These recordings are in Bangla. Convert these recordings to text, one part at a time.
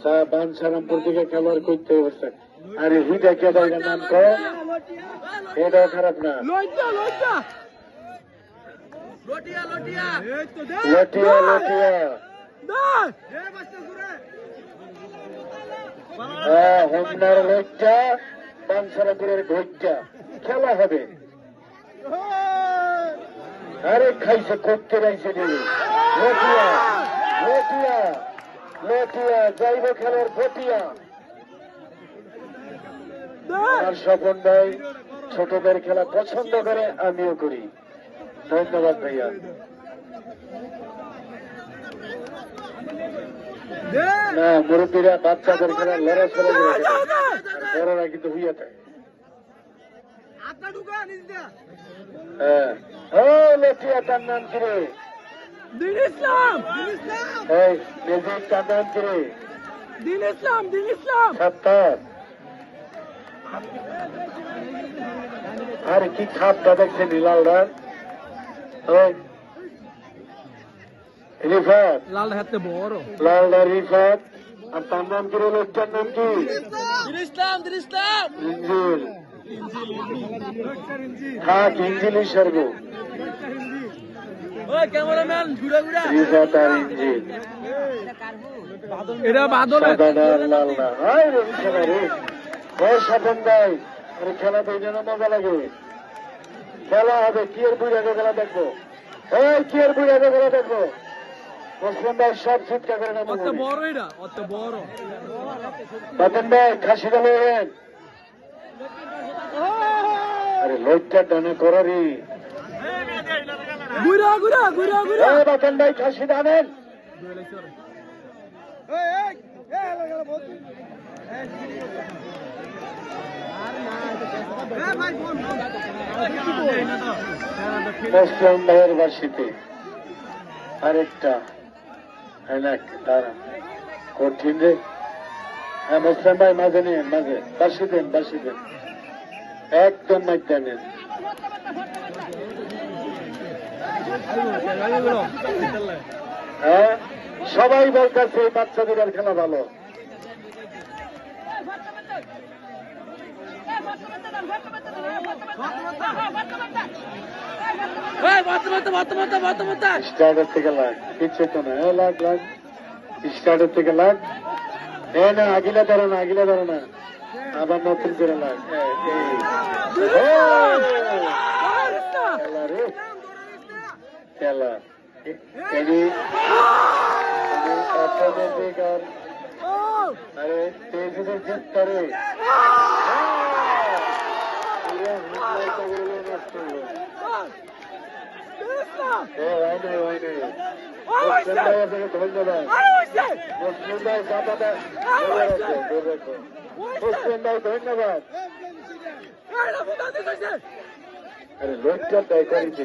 তা বানসারামপুর থেকে খেলোয়াড় করতে আরে হিটা নাম কো? এটাও খারাপ না। লটিয়া লটিয়া। হ্যাঁ হোমনার খেলা হবে। আরে খাইছে করতে রাইছে দিদি লটিয়া লটিয়া। লটিয়া যাইব খেলার ঘটিয়া আমার স্বপন ভাই ছোটদের খেলা পছন্দ করে আমিও করি। ধন্যবাদ ভাইয়া। না মুরব্বীরা বাচ্চাদের খেলা করে বড়রা কিন্তু হইয়া থাকে হ্যাঁ। ও লটিয়া তার নাম রে দিন ইসলাম। এই মেজিক নাম কি দিন ইসলাম দিন ইসলাম। সাত্তার। আরে কি খাপটা দেখছে নীলালরা ওই রিফাত। লাল হাতে বড়। লালদা রিফাত। আর তার নাম কি লোকটার নাম কি? ইসলাম ইসলাম। ইঞ্জিল। থাক ইঞ্জিল সর্ব ওই ক্যামেরাম্যান ঘুরে ঘুরে রিফাত আর ইঞ্জিল এটা বাদল খেলা তো জন্য মজা লাগে। খেলা হবে কি এর বুড়ি আগে খেলা দেখব? এই কি এর বুড়ি আগে খেলা দেখব? মুসলিম ভাই সব ছিটকা করে নেব। অত বড় এটা অত বড়। রতন ভাই খাসি গেল আরে লোকটা ডানে করারি। ঘুরা ঘুরা ঘুরা ঘুরা। এই রতন ভাই খাসি দানেন মুসলিম ভাইয়ের বার্ষিতে আরেকটা হ্যাঁ না কঠিন রে। হ্যাঁ মুসলিম ভাই মাঝে নিন মাঝে। বাসি দেন বাসি দেন। একদম মাইতে নেন হ্যাঁ? সবাই বলতেছে এই বাচ্চাদের আর খেলা ভালো। স্টার্টের থেকে লাগ তো না হ্যাঁ লাগ লাগ। স্টার্টের থেকে লাগ। এ না আগিলা ধরো না আগিলা ধরো না। আবার নতুন করে লাগ! খেলা রে। খেলা। এ- এনি এনি অটোমেটিক আর আরে তেজিদের জিত করে ধন্যবাদ। মুসলিম ভাই ধন্যবাদ। আরে লোকটা তাই করেছি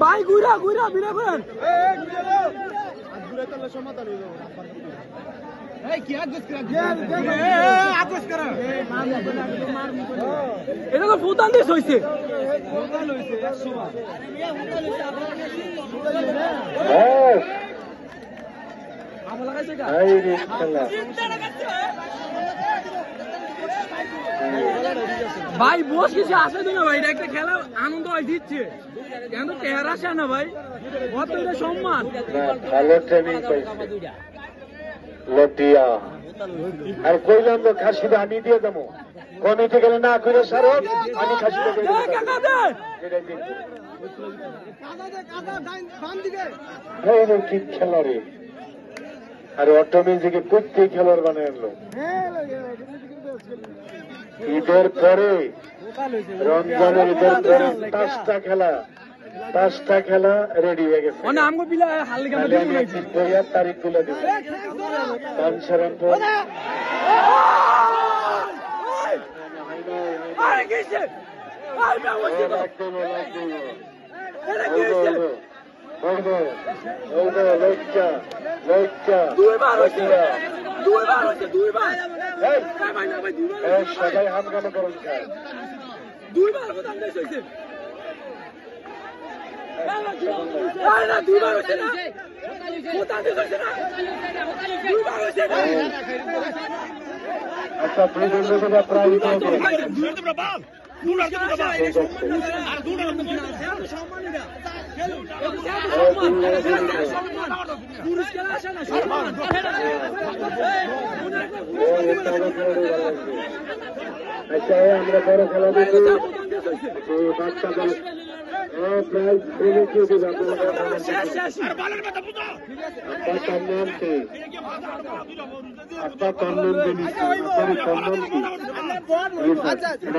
ভাই ঘুরা ঘুরা বিনা করেন। এটা তো ফুতান দিস হয়েছে ব্যাস এই রে খেলা। ভাই বস কিছু আসে তো না ভাই? এটা একটা খেলা আনন্দ হয় দিচ্ছে কেন তো টেহার আসে না ভাই? কত এটা সম্মান? ভালো ট্রেনিং পাইছে। লটিয়া। আর কইলাম তো খাসিটা আমি দিয়ে দেবো। কমিটি গেলে না করে সারো আমি খাসিটা দিয়ে দেবো। কি? খেলা রে। আর অটোমেজিকে প্রত্যেক খেলোয়াড় বানিয়ে আনলো। ঈদের পরে রমজানের ঈদের পরে পাঁচটা খেলা পাঁচটা খেলা রেডি হয়ে গেছে। তারিখগুলো দেব। কানসারামপুর আরে কিছে আই না ওইছে তো এটা কি হইছে দুইবার দুইবার এই না সবাই করুন দুইবার কোথাও দেশ হইছে আরে না দুইবার হইছে না আচ্ছা হবে আচ্ছা। আমরা বড় কি